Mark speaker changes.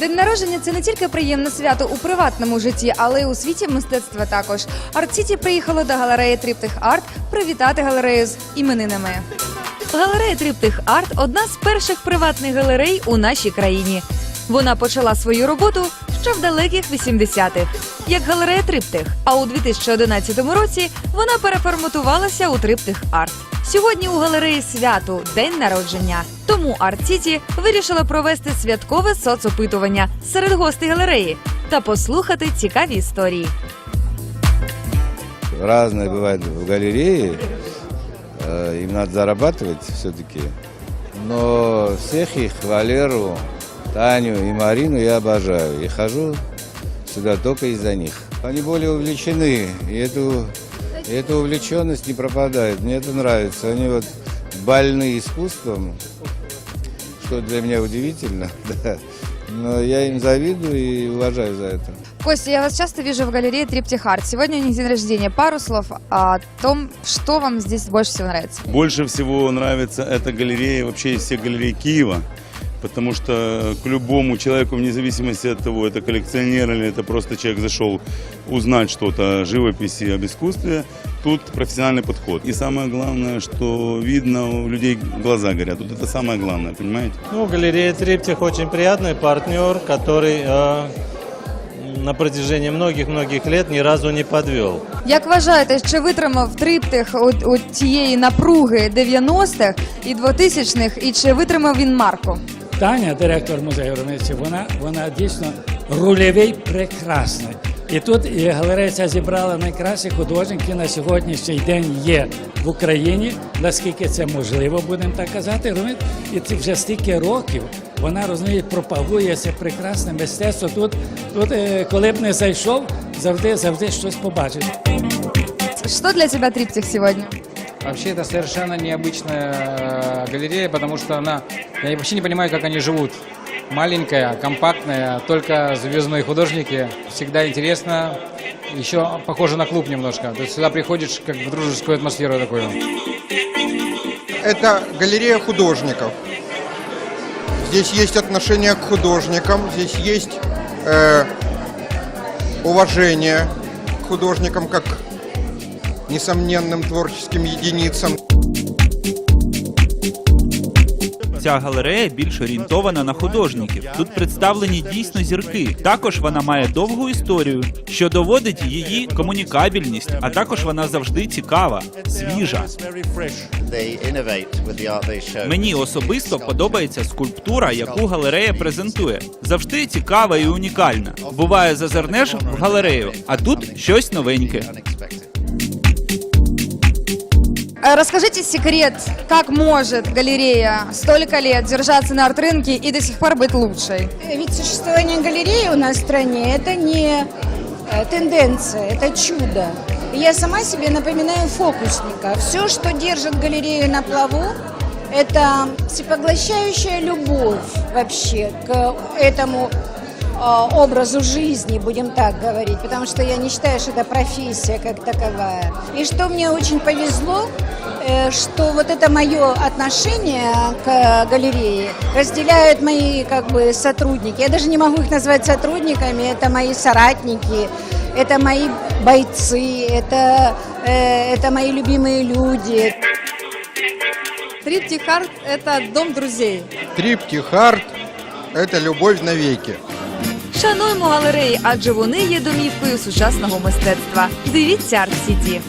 Speaker 1: День народження це не тільки приємне свято у приватному житті, але й у світі мистецтва також. Арт-Сіті приїхало до галереї Триптих Арт привітати галерею з іменинами. Галерея Триптих Арт одна з перших приватних галерей у нашій країні. Вона почала свою роботу ще в далеких 80-х, як галерея Триптих. А у 2011 році вона переформатувалася у Триптих Арт. Сьогодні у галереї свято день народження. Тому Арт Сіті вирішила провести святкове соцопитування серед гостей галереї та послухати цікаві історії.
Speaker 2: разное бывает в галерее, э, им надо зарабатывать все-таки. Но всех их, Валеру, Таню и Марину я обожаю. И хожу сюда только из-за них. Они более увлечены, и эту, и эта увлеченность не пропадает. Мне это нравится. Они вот больны искусством, что для меня удивительно. Да. Но я им завидую и уважаю за это.
Speaker 1: Костя, я вас часто вижу в галерее Триптих Арт. Сегодня у них день рождения. Пару слов о том, что вам здесь больше всего нравится.
Speaker 3: Больше всего нравится эта галерея, вообще из всех галерей Киева, потому что к любому человеку, вне зависимости от того, это коллекционер или это просто человек зашел узнать что-то о живописи, об искусстве, тут профессиональный подход. И самое главное, что видно, у людей глаза горят. Вот это самое главное, понимаете?
Speaker 4: Ну, галерея Триптих очень приятный партнер, который э, на протяжении многих-многих лет ни разу не подвел.
Speaker 1: Як вважаєте, чи витримав триптих от, от тієї напруги 90-х і 2000-х, і чи витримав він марку?
Speaker 5: Таня, директор музею Ромиці, вона, вона дійсно рульовий прекрасний. І тут і галерея ця зібрала найкращих художників, які на сьогоднішній день є в Україні, наскільки це можливо, будемо так казати. розумієте? І це вже стільки років вона розуміє, пропагує це прекрасне мистецтво. Тут, тут е, коли б не зайшов, завжди, завжди щось побачиш.
Speaker 1: Что для тебя триптих сегодня?
Speaker 6: Вообще это совершенно необычная э, галерея, потому что она, я вообще не понимаю, как они живут. Маленькая, компактная, только звездные художники. Всегда интересно. Еще похоже на клуб немножко. То есть сюда приходишь как в дружескую атмосферу такую.
Speaker 7: Это галерея художников. Здесь есть отношение к художникам, здесь есть э, уважение к художникам как несомненным творческим единицам.
Speaker 8: Ця галерея більш орієнтована на художників. Тут представлені дійсно зірки. Також вона має довгу історію, що доводить її комунікабельність, а також вона завжди цікава, свіжа. Мені особисто подобається скульптура, яку галерея презентує. Завжди цікава і унікальна. Буває, зазирнеш в галерею, а тут щось новеньке.
Speaker 1: Э, Расскажите секрет, как может галерея столько лет держаться на арт-рынке и до сих пор быть лучшей?
Speaker 9: Ведь существование галереи у нас в стране – это не э, тенденция, это чудо. Я сама себе напоминаю фокусника. Все, что держит галерею на плаву, это всепоглощающая любовь вообще к этому э, образу жизни, будем так говорить, потому что я не считаю, что это профессия как таковая. И что мне очень повезло, э, что вот это мое отношение к галерее разделяют мои как бы сотрудники. Я даже не могу их назвать сотрудниками, это мои соратники, это мои бойцы, это, э, это мои любимые люди.
Speaker 1: Триптих Арт – это дом друзей.
Speaker 7: Триптих арт – это любовь навеки.
Speaker 1: Шануємо галереї, адже вони є домівкою сучасного мистецтва. Дивіться Арт Сіті.